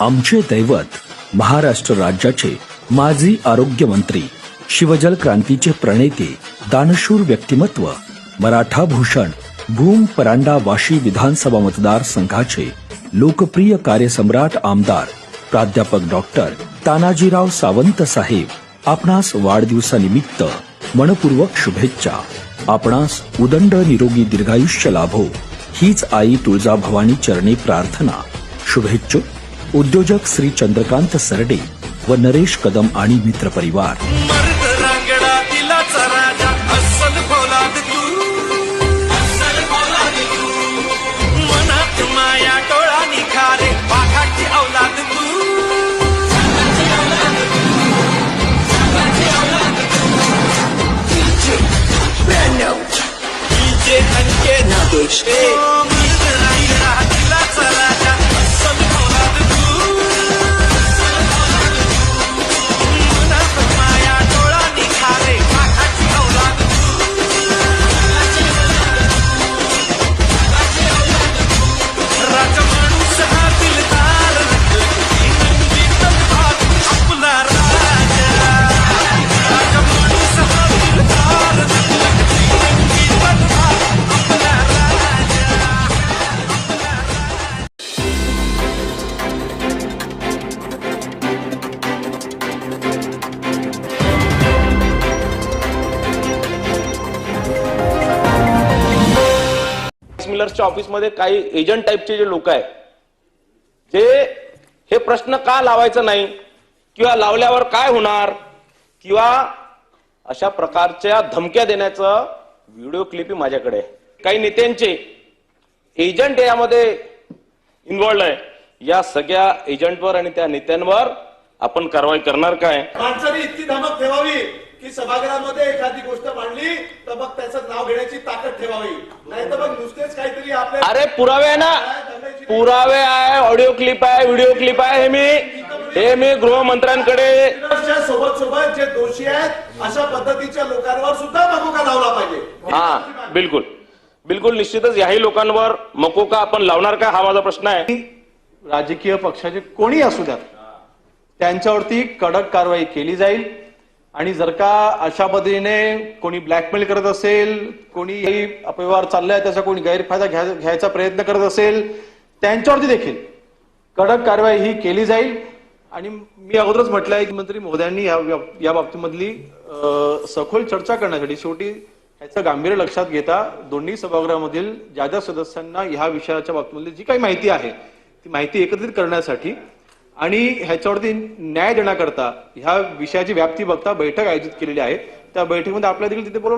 आमचे दैवत महाराष्ट्र राज्याचे माजी आरोग्यमंत्री शिवजल क्रांतीचे प्रणेते दानशूर व्यक्तिमत्व मराठा भूषण भूम परांडा वाशी विधानसभा मतदार संघाचे लोकप्रिय कार्यसम्राट आमदार प्राध्यापक डॉक्टर तानाजीराव सावंत साहेब आपणास वाढदिवसानिमित्त मनपूर्वक शुभेच्छा. आपणास उदंड निरोगी दीर्घायुष्य लाभो. हीच आई तुळजाभवानी चरणी प्रार्थना. शुभेच्छुक. उद्योजक श्री चंद्रकांत सरडे व नरेश कदम आणि मित्रपरिवार मिलर्सच्या ऑफिसमध्ये काही एजंट टाईपचे जे लोक आहेत जे हे प्रश्न का लावायचं नाही? किंवा लावल्यावर काय होणार? किंवा अशा प्रकारच्या धमक्या देण्याचं व्हिडिओ क्लिप माझ्याकडे काही नेत्यांचे एजंट यामध्ये इन्व्हॉल्ड आहे. या सगळ्या एजंटवर आणि त्या नेत्यांवर आपण कारवाई करणार काय? इतकी धमक ठेवावी. की सभागृहामध्ये एखादी गोष्ट मांडली तर मग त्याचं नाव घेण्याची ताकद ठेवावी. नाही तर मग नुसतेच काहीतरी आपल्या अरे पुरावे आहे ना? पुरावे आहे ऑडिओ क्लिप आहे व्हिडिओ क्लिप आहे हे मी हे मी गृहमंत्र्यांकडे सोबत सोबत जे दोषी आहेत अशा पद्धतीच्या लोकांवर सुद्धा मकोका लावला पाहिजे. हा बिलकुल. बिलकुल निश्चितच याही लोकांवर मकोका आपण लावणार का? हा माझा प्रश्न आहे. राजकीय पक्षाचे कोणी असू द्यात त्यांच्यावरती कडक कारवाई केली जाईल. आणि जर का अशा पद्धतीने कोणी ब्लॅकमेल करत असेल कोणी अपव्यवहार चाललाय त्याचा कोणी गैरफायदा घ्या- घ्यायचा प्रयत्न करत असेल त्यांच्यावरती देखील कडक कारवाई ही केली जाईल. आणि मी अगोदरच म्हटलंय की मंत्री मोदयांनी या या बाबतीमधली सखोल चर्चा करण्यासाठी शेवटी ह्याचं गांभीर्य लक्षात घेता दोन्ही सभागृहामधील ज्या ज्या सदस्यांना ह्या विषयाच्या बाबतीमधली जी काही माहिती आहे ती माहिती एकत्रित करण्यासाठी आणि ह्याच्यावरती न्याय देण्याकरता ह्या विषयाची व्याप्ती बघता बैठक आयोजित केलेली आहे. त्या बैठकीमध्ये आपल्या देखील तिथे बोलवलं